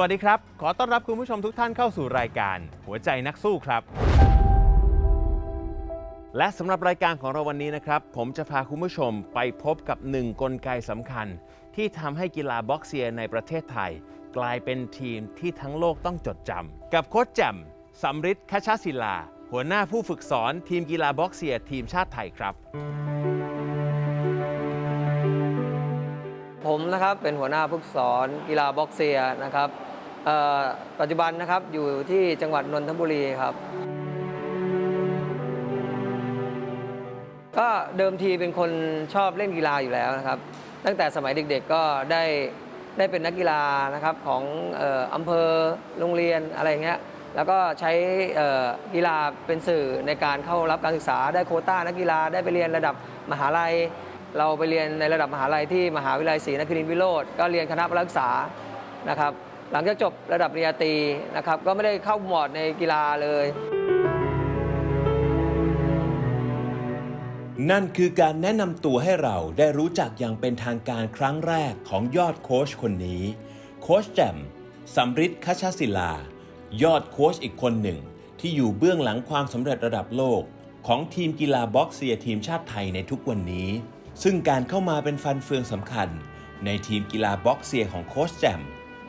วัสดีครับ ขอต้อนรับคุณผู้ชมทุกท่านเข้าสู่รายการ หัวใจนักสู้ครับ และสำหรับรายการของเราวันนี้นะครับ ผมจะพาคุณผู้ชมไปพบกับหนึ่งกลไกสำคัญ ที่ทำให้กีฬาบ็อกเซียในประเทศไทย กลายเป็นทีมที่ทั้งโลกต้องจดจำกับโค้ชแจ่มสำริดคชาศิลา หัวหน้าผู้ฝึกสอนทีมกีฬาบ็อกเซียทีมชาติไทยครับ ผมนะครับเป็นหัวหน้าผู้ฝึกสอนกีฬาบ็อกเซียนะครับ ปัจจุบันนะครับอยู่ที่จังหวัดนนทบุรีครับ ก็เดิมทีเป็นคนชอบเล่นกีฬาอยู่แล้วนะครับ ตั้งแต่สมัยเด็กๆก็ได้ได้เป็นนักกีฬานะครับของอออำเภอโรงเรียนอะไรเงี้ยแล้วก็ใช้กีฬาเป็นสื่อในการเข้ารับการศึกษาได้โคต้านักกีฬาได้ไปเรียนระดับมหาลัย เราไปเรียนในระดับมหาลัยที่มหาวิทยาลัยศรีนครินทร์วิโรธก็เรียนคณะพละศึกษานะครับ หลังจากจบระดับปริญญาตรีนะครับก็ไม่ได้เข้าหมวดในกีฬาเลย นั่นคือการแนะนำตัวให้เราได้รู้จักอย่างเป็นทางการครั้งแรกของยอดโค้ชคนนี้ โค้ชแจ่มสำริดคชศิลา ยอดโค้ชอีกคนหนึ่ง ที่อยู่เบื้องหลังความสำเร็จระดับโลก ของทีมกีฬาบ็อกเซียทีมชาติไทยในทุกวันนี้ ซึ่งการเข้ามาเป็นฟันเฟืองสำคัญ ในทีมกีฬาบ็อกเซียของโค้ชแจ่ม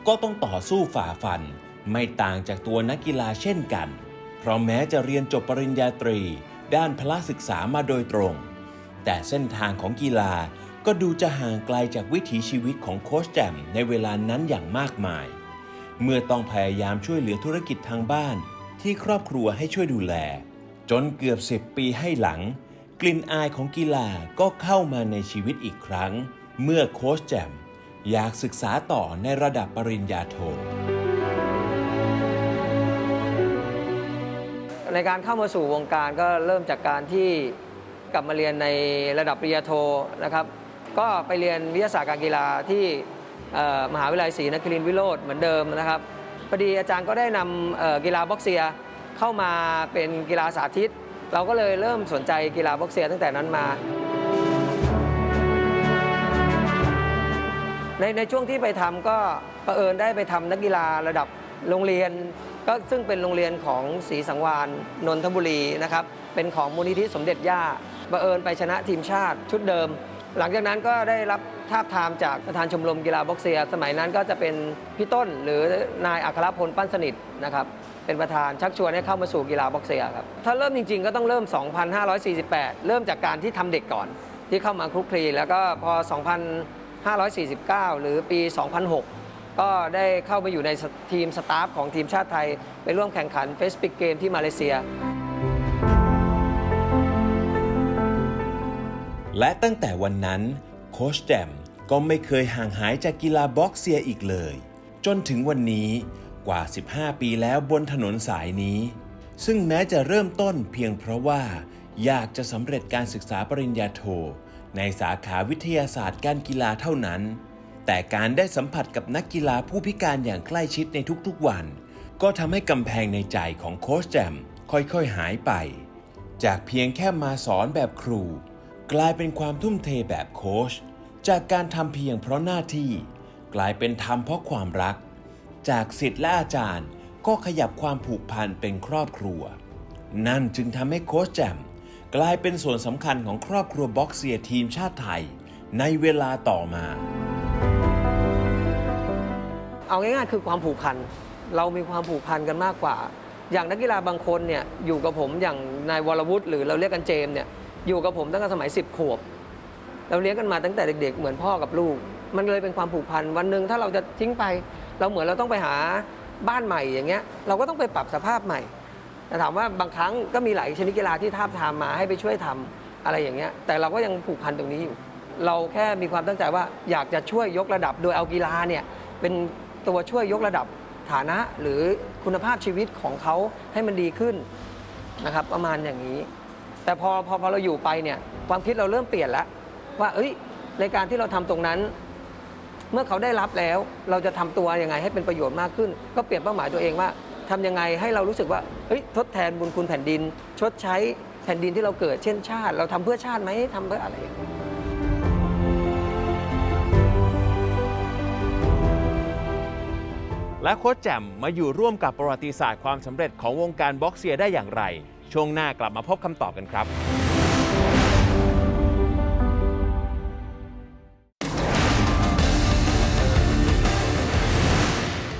ก็ต้องต่อสู้ฝ่าฟัน ไม่ต่างจากตัวนักกีฬาเช่นกัน เพราะแม้จะเรียนจบปริญญาตรี ด้านพละศึกษามาโดยตรง แต่เส้นทางของกีฬาก็ดูจะห่างไกลจากวิถีชีวิตของโค้ชแจมในเวลานั้นอย่างมากมาย เมื่อต้องพยายามช่วยเหลือธุรกิจทางบ้าน ที่ครอบครัวให้ช่วยดูแล จนเกือบ10ปีให้หลัง กลิ่นอายของกีฬาก็เข้ามาในชีวิตอีกครั้ง เมื่อโค้ชแจม อยากศึกษาต่อในระดับปริญญาโท ในการเข้ามาสู่วงการก็เริ่มจากการที่กลับมาเรียนในระดับปริญญาโทนะครับ ก็ไปเรียนวิทยาศาสตร์การกีฬาที่มหาวิทยาลัยศรีนครินทร์วิโรธเหมือนเดิมนะครับพอดีอาจารย์ก็ได้นำกีฬาบ็อกเซียเข้ามาเป็นกีฬาสาธิต เราก็เลยเริ่มสนใจกีฬาบ็อกเซียตั้งแต่นั้นมา ในในช่วงที่ไปทำก็ประเอิญได้ไปทำนักกีฬาระดับโรงเรียน ก็ซึ่งเป็นโรงเรียนของศรีสังวานนนทบุรีนะครับเป็นของมูลนิธิสมเด็จย่าประเอิญไปชนะทีมชาติชุดเดิม หลังจากนั้นก็ได้รับทาบทามจากประธานชมรมกีฬาบ็อกเซียสมัยนั้นก็จะเป็นพี่ต้นหรือนายอัครพลปั้นสนิทนะครับเป็นประธานชักชวนให้เข้ามาสู่กีฬาบ็อกเซียครับถ้าเริ่มจริงๆก็ต้องเริ่ม 2548 เริ่มจากการที่ทำเด็กก่อนที่เข้ามาคลุกคลีแล้วก็พอ 2 0 2549 หรือปี 2006 ก็ได้เข้าไปอยู่ในทีมสตาฟของทีมชาติไทย ไปร่วมแข่งขันเฟสปิกเกมที่มาเลเซีย และตั้งแต่วันนั้นโคชแจมก็ไม่เคยห่างหายจากกีฬาบ็อกเซียอีกเลย จนถึงวันนี้กว่า 15 ปีแล้วบนถนนสายนี้ ซึ่งแม้จะเริ่มต้นเพียงเพราะว่าอยากจะสำเร็จการศึกษาปริญญาโท ในสาขาวิทยาศาสตร์การกีฬาเท่านั้น แต่การได้สัมผัสกับนักกีฬาผู้พิการอย่างใกล้ชิดในทุกๆวัน ก็ทำให้กำแพงในใจของโค้ชแจมค่อยๆหายไป จากเพียงแค่มาสอนแบบครู กลายเป็นความทุ่มเทแบบโค้ชจากการทำเพียงเพราะหน้าที่ กลายเป็นทำเพราะความรัก จากสิทธิ์และอาจารย์ก็ขยับความผูกพันเป็นครอบครัว นั่นจึงทำให้โค้ชแจม กลายเป็นส่วนสำคัญของครอบครัวบ็อกเซียทีมชาติไทย ในเวลาต่อมา เอาง่ายๆคือความผูกพัน เรามีความผูกพันกันมากกว่า อย่างนักกีฬาบางคนเนี่ยอยู่กับผมอย่างนายวรวุฒิหรือเราเรียกกันเจมเนี่ยอยู่กับผมตั้งแต่สมัย 10 ขวบ เราเลี้ยงกันมาตั้งแต่เด็ก ๆ เหมือนพ่อกับลูก มันเลยเป็นความผูกพันวันหนึ่งถ้าเราจะทิ้งไป เราเหมือนเราต้องไปหาบ้านใหม่อย่างเงี้ยเราก็ต้องไปปรับสภาพใหม่ แต่ถามว่าบางครั้งก็มีหลายชนิดกีฬาที่ทาบทามมาให้ไปช่วยทำอะไรอย่างเงี้ย แต่เราก็ยังผูกพันตรงนี้อยู่ เราแค่มีความตั้งใจว่าอยากจะช่วยยกระดับโดยเอากีฬาเนี่ยเป็นตัวช่วยยกระดับฐานะหรือคุณภาพชีวิตของเขาให้มันดีขึ้นนะครับประมาณอย่างนี้ แต่พอพอพอเราอยู่ไปเนี่ยความคิดเราเริ่มเปลี่ยนแล้วว่าเอ้ยในการที่เราทำตรงนั้น เมื่อเขาได้รับแล้ว เราจะทำตัวยังไงให้เป็นประโยชน์มากขึ้น ก็เปลี่ยนเป้าหมายตัวเองว่า ทำยังไงให้เรารู้สึกว่าเฮ้ยทดแทนบุญคุณแผ่นดิน ชดใช้แผ่นดินที่เราเกิดเช่นชาติ เราทำเพื่อชาติไหมทำเพื่ออะไรอย่างเงี้ยและโค้ชแจ่มมาอยู่ร่วมกับประวัติศาสตร์ความสำเร็จของวงการบ็อกเซียได้อย่างไร ช่วงหน้ากลับมาพบคำตอบกันครับ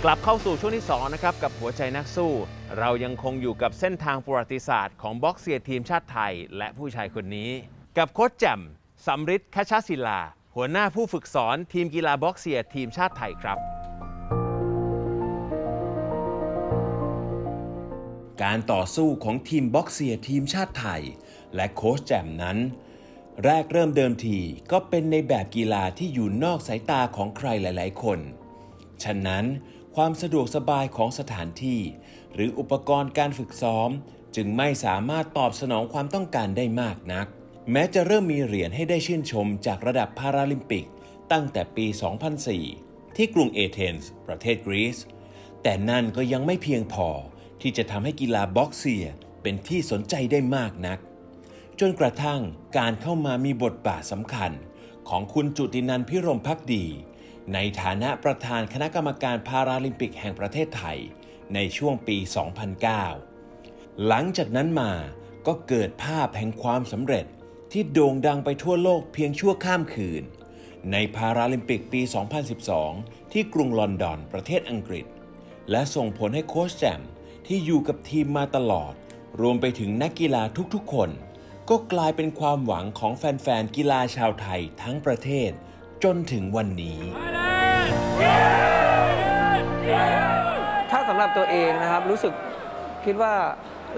กลับเข้าสู่ช่วงที่2นะครับกับหัวใจนักสู้ เรายังคงอยู่กับเส้นทางประวัติศาสตร์ของบ็อกเซียทีมชาติไทย และผู้ชายคนนี้ กับโค้ชแจ่มสำริดคชศิลา หัวหน้าผู้ฝึกสอนทีมกีฬาบ็อกเซียทีมชาติไทยครับ การต่อสู้ของทีมบ็อกเซียทีมชาติไทย และโค้ชแจ่มนั้น แรกเริ่มเดิมทีก็เป็นในแบบกีฬาที่อยู่นอกสายตาของใครหลาย ๆ คน ฉะนั้น ความสะดวกสบายของสถานที่ หรืออุปกรณ์การฝึกซ้อม จึงไม่สามารถตอบสนองความต้องการได้มากนัก แม้จะเริ่มมีเหรียญให้ได้ชื่นชมจากระดับพาราลิมปิก ตั้งแต่ปี 2004 ที่กรุงเอเธนส์ประเทศกรีซแต่นั่นก็ยังไม่เพียงพอที่จะทำให้กีฬาบ็อกเซียเป็นที่สนใจได้มากนัก จนกระทั่งการเข้ามามีบทบาทสำคัญของคุณจุตินันพิรมพักดี ในฐานะประธานคณะกรรมการพาราลิมปิกแห่งประเทศไทย ในช่วงปี 2009 หลังจากนั้นมาก็เกิดภาพแห่งความสำเร็จที่โด่งดังไปทั่วโลกเพียงชั่วข้ามคืน ในพาราลิมปิกปี 2012 ที่กรุงลอนดอนประเทศอังกฤษ และส่งผลให้โค้ชแจมที่อยู่กับทีมมาตลอด รวมไปถึงนักกีฬาทุกๆคน ก็กลายเป็นความหวังของแฟนๆ กีฬาชาวไทยทั้งประเทศ จนถึงวันนี้ ถ้าสำหรับตัวเองนะครับรู้สึกคิดว่า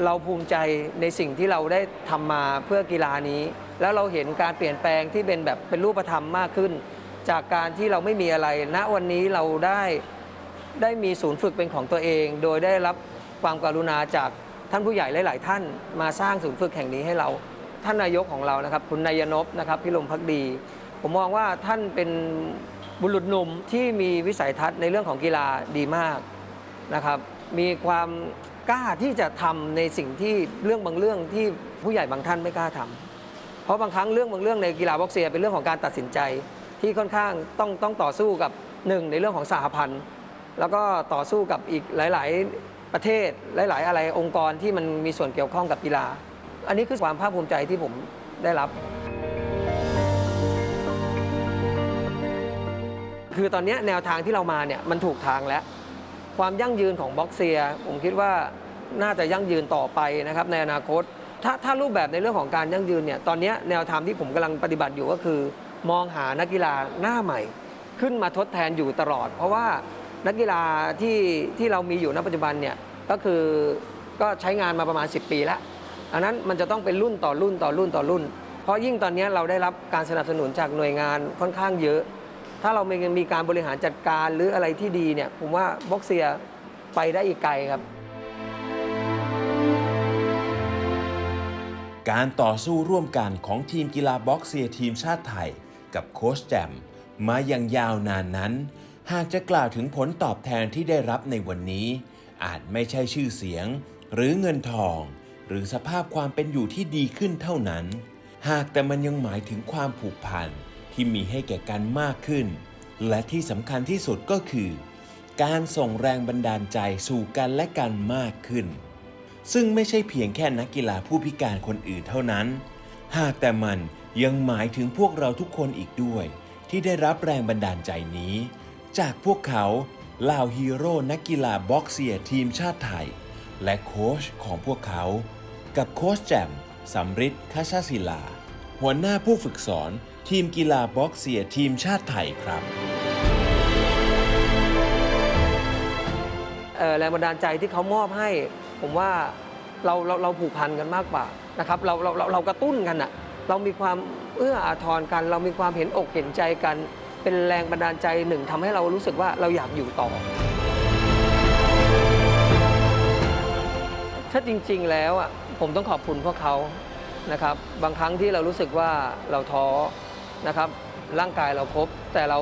เราภูมิใจในสิ่งที่เราได้ทำมาเพื่อกีฬานี้ แล้วเราเห็นการเปลี่ยนแปลงที่เป็นแบบเป็นรูปธรรมมากขึ้น จากการที่เราไม่มีอะไร ณวันนี้เราได้ได้มีศูนย์ฝึกเป็นของตัวเอง โดยได้รับความกรุณาจากท่านผู้ใหญ่หลาย ๆ ท่านมาสร้างศูนย์ฝึกแห่งนี้ให้เรา ท่านนายกของเรานะครับ คุณนายนพนะครับพิรมพักดี ผมมองว่าท่านเป็นบุรุษหนุ่มที่มีวิสัยทัศน์ในเรื่องของกีฬาดีมากนะครับ มีความกล้าที่จะทำในสิ่งที่เรื่องบางเรื่องที่ผู้ใหญ่บางท่านไม่กล้าทำเพราะบางครั้งเรื่องบางเรื่องในกีฬาบ็อกเซียเป็นเรื่องของการตัดสินใจที่ค่อนข้างต้องต้องต่อสู้กับหนึ่งในเรื่องของสหพันธ์ แล้วก็ต่อสู้กับอีกหลาย ๆ ประเทศหลาย ๆ อะไรองค์กรที่มันมีส่วนเกี่ยวข้องกับกีฬา อันนี้คือความภาคภูมิใจที่ผมได้รับ คือตอนนี้แนวทางที่เรามาเนี่ยมันถูกทางแล้ว ความยั่งยืนของบ็อกเซีย ผมคิดว่าน่าจะยั่งยืนต่อไปนะครับในอนาคต ถ้าถ้ารูปแบบในเรื่องของการยั่งยืนเนี่ยตอนนี้แนวทางที่ผมกำลังปฏิบัติอยู่ก็คือ มองหานักกีฬาหน้าใหม่ ขึ้นมาทดแทนอยู่ตลอด เพราะว่านักกีฬาที่ที่เรามีอยู่ณปัจจุบันเนี่ยก็คือก็ใช้งานมาประมาณ 10 ปีแล้วอันนั้นมันจะต้องเป็นรุ่นต่อรุ่นต่อรุ่นต่อรุ่น เพราะยิ่งตอนนี้เราได้รับการสนับสนุนจากหน่วยงานค่อนข้างเยอะ ถ้าเรามีมีการบริหารจัดการหรืออะไรที่ดีเนี่ย ผมว่าบ็อกเซียไปได้อีกไกลครับ การต่อสู้ร่วมกันของทีมกีฬาบ็อกเซียทีมชาติไทย กับโค้ชแจมมาอย่างยาวนานนั้น หากจะกล่าวถึงผลตอบแทนที่ได้รับในวันนี้ อาจไม่ใช่ชื่อเสียง หรือเงินทอง หรือสภาพความเป็นอยู่ที่ดีขึ้นเท่านั้น หากแต่มันยังหมายถึงความผูกพัน ที่มีให้แก่กันมากขึ้น และที่สำคัญที่สุดก็คือ การส่งแรงบันดาลใจสู่กันและกันมากขึ้น ซึ่งไม่ใช่เพียงแค่นักกีฬาผู้พิการคนอื่นเท่านั้น หากแต่มันยังหมายถึงพวกเราทุกคนอีกด้วย ที่ได้รับแรงบันดาลใจนี้ จากพวกเขาเหล่าฮีโร่นักกีฬาบ็อกเซียทีมชาติไทย และโค้ชของพวกเขา กับโค้ชแจมสำริดคชศิลา หัวหน้าผู้ฝึกสอน ทีมกีฬาบ็อกเซียทีมชาติไทยครับแรงบันดาลใจที่เขามอบให้ ผมว่าเราเราเราผูกพันกันมากกว่านะครับเราเราเราเรากระตุ้นกันอะเรามีความเอื้ออาทรกัน เรามีความเห็นอกเห็นใจกัน เป็นแรงบันดาลใจหนึ่งทำให้เรารู้สึกว่าเราอยากอยู่ต่อ ถ้าจริง ๆ แล้วอะผมต้องขอบคุณพวกเขา นะครับบางครั้งที่เรารู้สึกว่าเราท้อนะครับร่างกายเราครบแต่เรา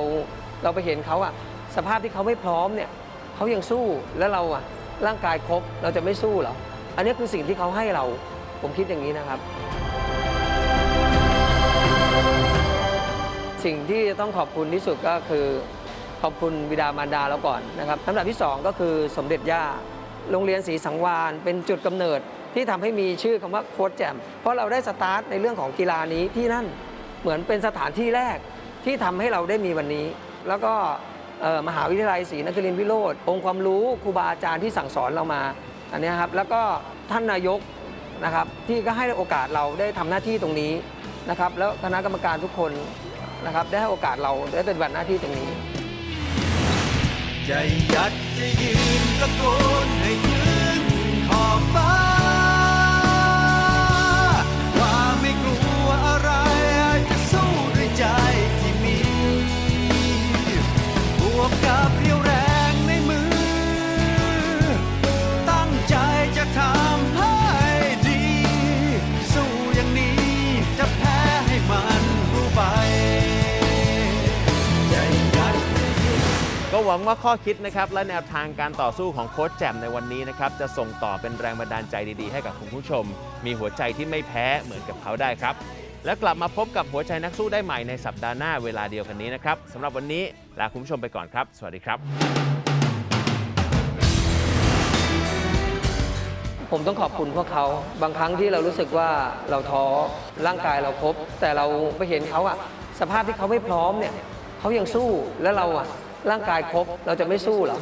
เราไปเห็นเขาอะสภาพที่เขาไม่พร้อมเนี่ยเขายังสู้แล้วเราอะร่างกายครบเราจะไม่สู้เหรออันนี้คือสิ่งที่เขาให้เราผมคิดอย่างนี้นะครับ สิ่งที่ต้องขอบคุณที่สุดก็คือขอบคุณบิดามารดาเราก่อนนะครับลำดับที่ 2 ก็คือสมเด็จย่าโรงเรียนศรีสังวานเป็นจุดกำเนิด ที่ทำให้มีชื่อคำว่าโค้ชแจมเพราะเราได้สตาร์ทในเรื่องของกีฬานี้ที่นั่นเหมือนเป็นสถานที่แรกที่ทำให้เราได้มีวันนี้ แล้วก็มหาวิทยาลัยศรีนครินทรวิโรธองค์ความรู้ครูบาอาจารย์ที่สั่งสอนเรามาอันนี้ครับแล้วก็ท่านนายกนะครับที่ก็ให้โอกาสเราได้ทำหน้าที่ตรงนี้นะครับแล้วคณะกรรมการทุกคนนะครับได้ให้โอกาสเราได้เปฏิบัติหน้าที่ตรงนี้ใจยัดจะยืนตะโกนให้ถึงขอบฟ้า หวังว่าข้อคิดนะครับและแนวทางการต่อสู้ของโค้ชแจมในวันนี้นะครับจะส่งต่อเป็นแรงบันดาลใจดีๆ ให้กับคุณผู้ชม มีหัวใจที่ไม่แพ้เหมือนกับเขาได้ครับ แล้วกลับมาพบกับหัวใจนักสู้ได้ใหม่ในสัปดาห์หน้าเวลาเดียวกันนี้นะครับสำหรับวันนี้ลาคุณผู้ชมไปก่อนครับ สวัสดีครับ ผมต้องขอบคุณพวกเขาบางครั้งที่เรารู้สึกว่าเราท้อร่างกายเราครบแต่เราไปเห็นเขาอะสภาพที่เขาไม่พร้อมเนี่ยเขายังสู้แล้วเราอะ ร่างกายครบเราจะไม่สู้หรอ